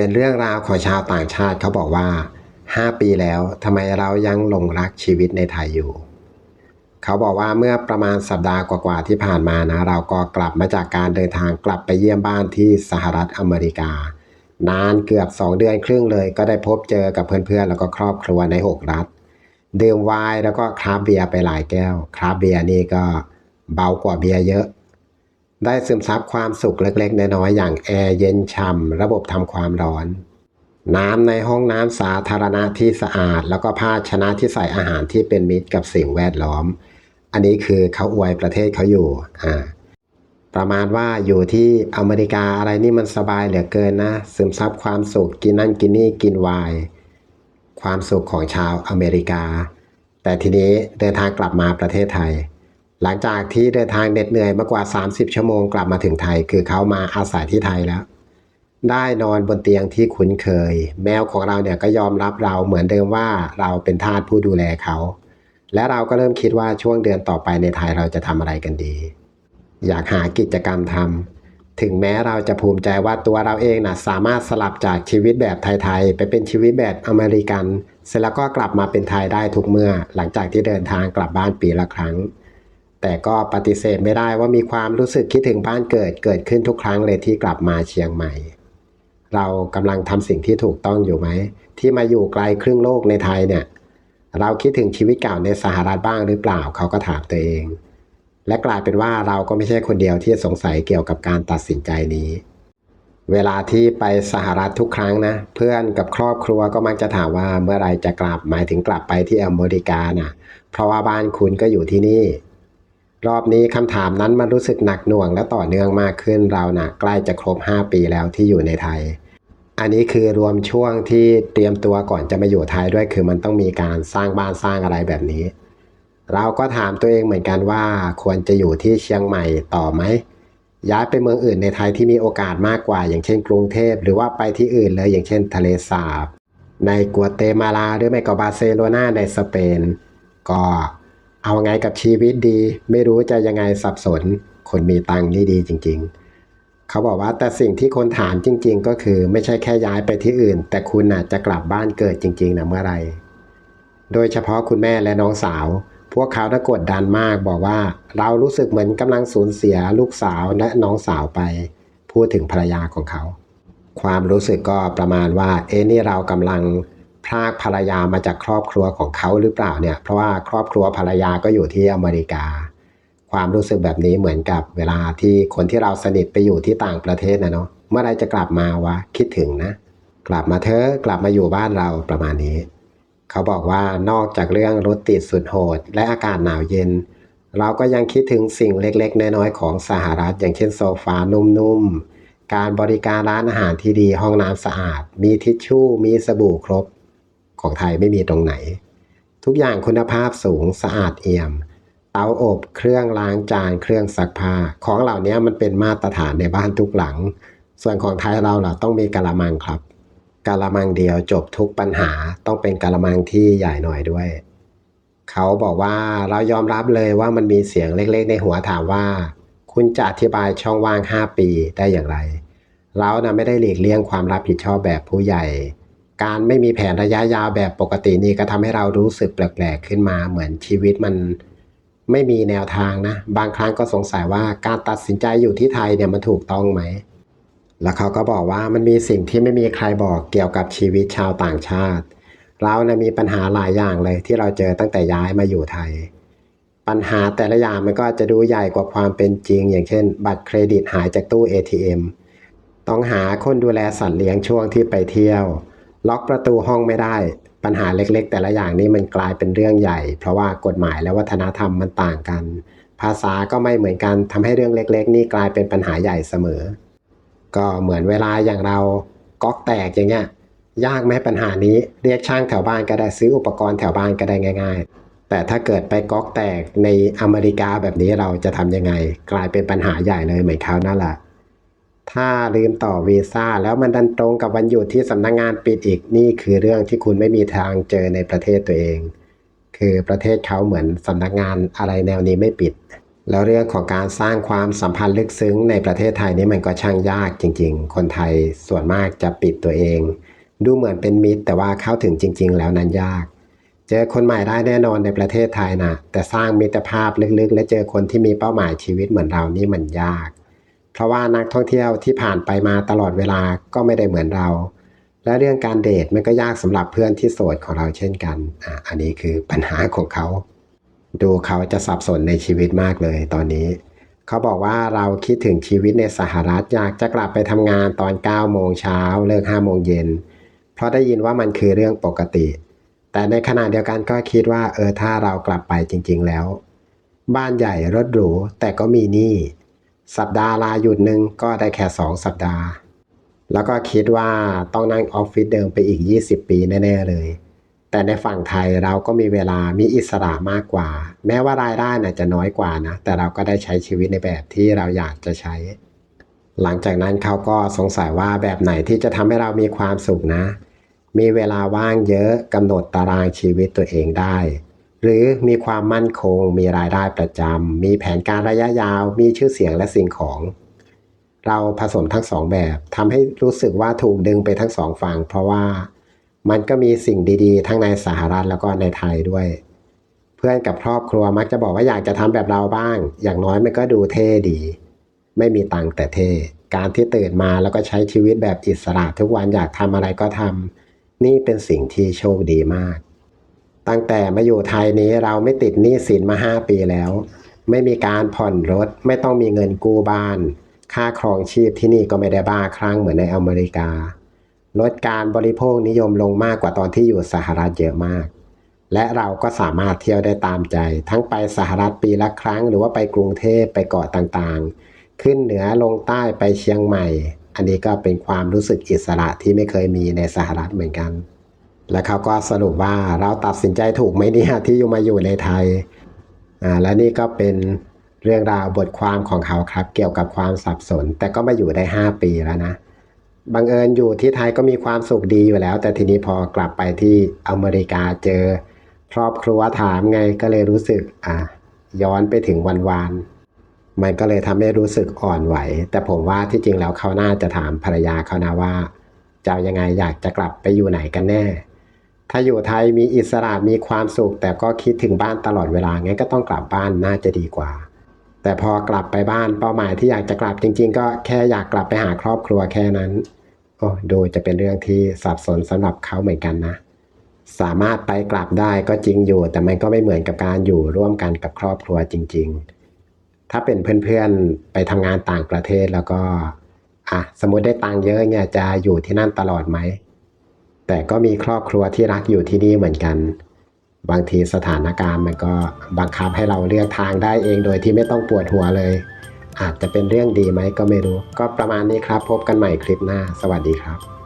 เป็นเรื่องราวของชาวต่างชาติเขาบอกว่า 5 ปีแล้วทำไมเรายังหลงรักชีวิตในไทยอยู่ เขาบอกว่าเมื่อประมาณสัปดาห์กว่าๆที่ผ่านมานะ เราก็กลับมาจากการเดินทางกลับไปเยี่ยมบ้านที่สหรัฐอเมริกา นานเกือบ 2 เดือนครึ่งเลย ก็ได้พบเจอกับเพื่อนๆ แล้วก็ครอบครัวใน 6 รัฐดื่มไวน์แล้วก็คราฟเบียร์ไปหลายแก้วคราฟเบียร์นี่ก็เบากว่าเบียร์เยอะ ได้ซึมซับความสุขเล็กๆ น้อยๆอย่างแอร์เย็นฉ่ำระบบทำความร้อน น้ำในห้องน้ำสาธารณะที่สะอาด แล้วก็ภาชนะที่ใส่อาหารที่เป็นมิตรกับสิ่งแวดล้อม อันนี้คือเขาอวยประเทศเขาอยู่อ่าประมาณว่าอยู่ที่อเมริกาอะไรนี่มันสบายเหลือเกินนะ ซึมซับความสุขกินนั่นกินนี่กินไวน์ความสุขของชาวอเมริกา แต่ทีนี้เดินทางกลับมาประเทศไทย หลังจากที่เดินทางเหน็ดเหนื่อยมากกว่า 30 ชั่วโมงกลับมาถึงไทย คือเขามาอาศัยที่ไทยแล้ว ได้นอนบนเตียงที่คุ้นเคย แมวของเราเนี่ยก็ยอมรับเราเหมือนเดิมว่าเราเป็นทาสผู้ดูแลเขา และเราก็เริ่มคิดว่าช่วงเดือนต่อไปในไทยเราจะทำอะไรกันดี อยากหากิจกรรมทำถึงแม้เราจะภูมิใจว่าตัวเราเองนะสามารถสลับจากชีวิตแบบไทยๆไปเป็นชีวิตแบบอเมริกัน เสร็จแล้วก็กลับมาเป็นไทยได้ทุกเมื่อ หลังจากที่เดินทางกลับบ้านปีละครั้ง แต่ก็ปฏิเสธไม่ได้ว่ามีความรู้สึกคิดถึงบ้านเกิดเกิดขึ้นทุกครั้งเลยที่กลับมาเชียงใหม่ เรากำลังทำสิ่งที่ถูกต้องอยู่ไหม ที่มาอยู่ไกลครึ่งโลกในไทยเนี่ย เราคิดถึงชีวิตเก่าในสหรัฐบ้างหรือเปล่าเขาก็ถามตัวเอง และกลายเป็นว่าเราก็ไม่ใช่คนเดียวที่สงสัยเกี่ยวกับการตัดสินใจนี้ เวลาที่ไปสหรัฐทุกครั้งนะ เพื่อนกับครอบครัวก็มักจะถามว่าเมื่อไรจะกลับหมายถึงกลับไปที่อเมริกานะเพราะว่าบ้านคุณก็อยู่ที่นี่ รอบนี้คำถามนั้นมันรู้สึกหนักหน่วงและต่อเนื่องมากขึ้นเรานะ่ะใกล้จะครบ 5 ปีแล้วที่อยู่ในไทย อันนี้คือรวมช่วงที่เตรียมตัวก่อนจะมาอยู่ไทยด้วยคือมันต้องมีการสร้างบ้านสร้างอะไรแบบนี้ เราก็ถามตัวเองเหมือนกันว่า ควรจะอยู่ที่เชียงใหม่ต่อไหมย้ายไปเมืองอื่นในไทยที่มีโอกาสมากกว่า อย่างเช่นกรุงเทพหรือว่าไปที่อื่นเลยอย่างเช่นทะเลสาบ ในกัวเตมาลาหรือไม่ก็บาร์เซโลนาในสเปน ก็ เอาไงกับชีวิตดี ไม่รู้จะยังไงสับสน คนมีตังค์นี่ดีจริง ๆ เขาบอกว่าแต่สิ่งที่คนถามจริง ๆ ก็คือไม่ใช่แค่ย้ายไปที่อื่น แต่คุณน่ะจะกลับบ้านเกิดจริงๆนะเมื่อไรโดยเฉพาะคุณแม่และน้องสาว พวกเขาน่ะกดดันมากบอกว่าเรารู้สึกเหมือนกำลังสูญเสียลูกสาวและน้องสาวไป พูดถึงภรรยาของเขา ความรู้สึกก็ประมาณว่า เอ๊นี่เรากำลัง พรากภรรยามาจากครอบครัวของเขาหรือเปล่าเนี่ย เพราะว่าครอบครัวภรรยาก็อยู่ที่อเมริกา ความรู้สึกแบบนี้เหมือนกับเวลาที่คนที่เราสนิทไปอยู่ที่ต่างประเทศนะเนาะเมื่อไรจะกลับมาวะคิดถึงนะ กลับมาเถอะกลับมาอยู่บ้านเราประมาณนี้ เขาบอกว่านอกจากเรื่องรถติดสุดโหด และอากาศหนาวเย็น เราก็ยังคิดถึงสิ่งเล็กๆ น้อยๆของสหรัฐ อย่างเช่นโซฟานุ่มๆการบริการร้านอาหารที่ดีห้องน้ำสะอาด มีทิชชู่มีสบู่ครบ ของไทยไม่มีตรงไหน ทุกอย่างคุณภาพสูงสะอาดเอี่ยม เตาอบเครื่องล้างจานเครื่องซักผ้า ของเหล่านี้มันเป็นมาตรฐานในบ้านทุกหลัง ส่วนของไทยเราล่ะต้องมีกะละมังครับกะละมังเดียวจบทุกปัญหาต้องเป็นกะละมังที่ใหญ่หน่อยด้วย เขาบอกว่าเรายอมรับเลยว่ามันมีเสียงเล็กๆ ในหัวถามว่า คุณจะอธิบายช่องว่าง 5 ปีได้อย่างไร เรานะไม่ได้หลีกเลี่ยงความรับผิดชอบแบบผู้ใหญ่ การไม่มีแผนระยะยาวแบบปกตินี่ก็ทำให้เรารู้สึกแปลกๆขึ้นมา เหมือนชีวิตมันไม่มีแนวทางนะ บางครั้งก็สงสัยว่าการตัดสินใจอยู่ที่ไทยเนี่ยมันถูกต้องไหม แล้วเขาก็บอกว่ามันมีสิ่งที่ไม่มีใครบอกเกี่ยวกับชีวิตชาวต่างชาติ เรานะมีปัญหาหลายอย่างเลยที่เราเจอตั้งแต่ย้ายมาอยู่ไทย ปัญหาแต่ละอย่างมันก็จะดูใหญ่กว่าความเป็นจริง อย่างเช่น บัตรเครดิตหายจากตู้ ATM ต้องหาคนดูแลสัตว์เลี้ยงช่วงที่ไปเที่ยว ล็อกประตูห้องไม่ได้ ปัญหาเล็กๆ แต่ละอย่างนี้มันกลายเป็นเรื่องใหญ่ เพราะว่ากฎหมายและวัฒนธรรมมันต่างกัน ภาษาก็ไม่เหมือนกันทำให้เรื่องเล็ก ๆ นี่กลายเป็นปัญหาใหญ่เสมอ ก็เหมือนเวลาอย่างเราก๊อกแตกอย่างเงี้ยยากไหมปัญหานี้เรียกช่างแถวบ้านก็ได้ซื้ออุปกรณ์แถวบ้านก็ได้ง่าย ๆ แต่ถ้าเกิดไปก๊อกแตกในอเมริกาแบบนี้เราจะทำยังไง กลายเป็นปัญหาใหญ่เลยเหมือนเขานั่นแหละ ถ้าลืมต่อวีซ่าแล้วมันดันตรงกับวันหยุดที่สำนักงงานปิดอีกนี่คือเรื่องที่คุณไม่มีทางเจอในประเทศตัวเอง คือประเทศเขาเหมือนสำนักงานอะไรแนวนี้ไม่ปิด แล้วเรื่องของการสร้างความสัมพันธ์ลึกซึ้งในประเทศไทยนี่มันก็ช่างยากจริง ๆ คนไทยส่วนมากจะปิดตัวเอง ดูเหมือนเป็นมิตรแต่ว่าเข้าถึงจริง ๆ แล้วนั้นยาก เจอคนใหม่ได้แน่นอนในประเทศไทยนะแต่สร้างมิตรภาพลึกๆ และเจอคนที่มีเป้าหมายชีวิตเหมือนเรานี่มันยาก เพราะว่านักท่องเที่ยวที่ผ่านไปมาตลอดเวลาก็ไม่ได้เหมือนเรา และเรื่องการเดทมันก็ยากสำหรับเพื่อนที่โสดของเราเช่นกันอะอันนี้คือปัญหาของเขา ดูเขาจะสับสนในชีวิตมากเลยตอนนี้ เขาบอกว่าเราคิดถึงชีวิตในสหรัฐอยากจะกลับไปทำงานตอน9โมงเช้าเลิก5โมงเย็นเพราะได้ยินว่ามันคือเรื่องปกติ แต่ในขณะเดียวกันก็คิดว่าเออถ้าเรากลับไปจริง ๆแล้ว บ้านใหญ่รถหรูแต่ก็มีหนี้ สัปดาห์ลาหยุดหนึ่งก็ได้แค่สองสัปดาห์ แล้วก็คิดว่าต้องนั่งออฟฟิศเดิมไปอีก 20 ปีแน่ ๆ เลย แต่ในฝั่งไทยเราก็มีเวลามีอิสระมากกว่า แม้ว่ารายได้น่ะจะน้อยกว่านะ แต่เราก็ได้ใช้ชีวิตในแบบที่เราอยากจะใช้ หลังจากนั้นเขาก็สงสัยว่าแบบไหนที่จะทำให้เรามีความสุขนะ มีเวลาว่างเยอะกำหนดตารางชีวิตตัวเองได้ หรือมีความมั่นคง มีรายได้ประจำ มีแผนการระยะยาว มีชื่อเสียงและสิ่งของ เราผสมทั้งสองแบบทำให้รู้สึกว่าถูกดึงไปทั้งสองฝั่งเพราะว่ามันก็มีสิ่งดีๆ ทั้งในสหรัฐแล้วก็ในไทยด้วย เพื่อนกับครอบครัวมักจะบอกว่าอยากจะทำแบบเราบ้าง อย่างน้อยมันก็ดูเท่ดี ไม่มีตังแต่เท่การที่ตื่นมาแล้วก็ใช้ชีวิตแบบอิสระทุกวันอยากทำอะไรก็ทำนี่เป็นสิ่งที่โชคดีมาก ตั้งแต่มาอยู่ไทยนี้เราไม่ติดหนี้สินมาห้าปีแล้ว ไม่มีการผ่อนรถ ไม่ต้องมีเงินกู้บ้าน ค่าครองชีพที่นี่ก็ไม่ได้บ้าคลั่งเหมือนในอเมริกา ลดการบริโภคนิยมลงมากกว่าตอนที่อยู่สหรัฐเยอะมาก และเราก็สามารถเที่ยวได้ตามใจ ทั้งไปสหรัฐปีละครั้ง หรือว่าไปกรุงเทพไปเกาะต่างๆ ขึ้นเหนือลงใต้ไปเชียงใหม่ อันนี้ก็เป็นความรู้สึกอิสระที่ไม่เคยมีในสหรัฐเหมือนกัน และเขาก็สรุปว่าเราตัดสินใจถูกไหมเนี่ยที่อยู่มาอยู่ในไทยอ่าและนี่ก็เป็นเรื่องราวบทความของเขาครับ เกี่ยวกับความสับสน แต่ก็มาอยู่ได้ 5 ปีแล้วนะบังเอิญอยู่ที่ไทยก็มีความสุขดีอยู่แล้ว แต่ทีนี้พอกลับไปที่อเมริกาเจอ ครอบครัวถามไงก็เลยรู้สึกอะย้อนไปถึงวันวานมันก็เลยทำให้รู้สึกอ่อนไหว แต่ผมว่าที่จริงแล้วเขาน่าจะถามภรรยาเขานะว่าจะยังไงอยากจะกลับไปอยู่ไหนกันแน่ ถ้าอยู่ไทยมีอิสระมีความสุข แต่ก็คิดถึงบ้านตลอดเวลางั้นก็ต้องกลับบ้านน่าจะดีกว่า แต่พอกลับไปบ้านเป้าหมายที่อยากจะกลับจริง ๆ ก็แค่อยากกลับไปหาครอบครัวแค่นั้นโอ้ดูจะเป็นเรื่องที่สับสนสำหรับเขาเหมือนกันนะ สามารถไปกลับได้ก็จริงอยู่ แต่มันก็ไม่เหมือนกับการอยู่ร่วมกันกับครอบครัวจริง ๆ ถ้าเป็นเพื่อนๆไปทำงานต่างประเทศแล้วก็อะสมมติได้ตังค์เยอะเนี่ยจะอยู่ที่นั่นตลอดไหม แต่ก็มีครอบครัวที่รักอยู่ที่นี่เหมือนกัน บางทีสถานการณ์มันก็บังคับให้เราเลือกทางได้เองโดยที่ไม่ต้องปวดหัวเลย อาจจะเป็นเรื่องดีไหมก็ไม่รู้ ก็ประมาณนี้ครับ พบกันใหม่คลิปหน้า สวัสดีครับ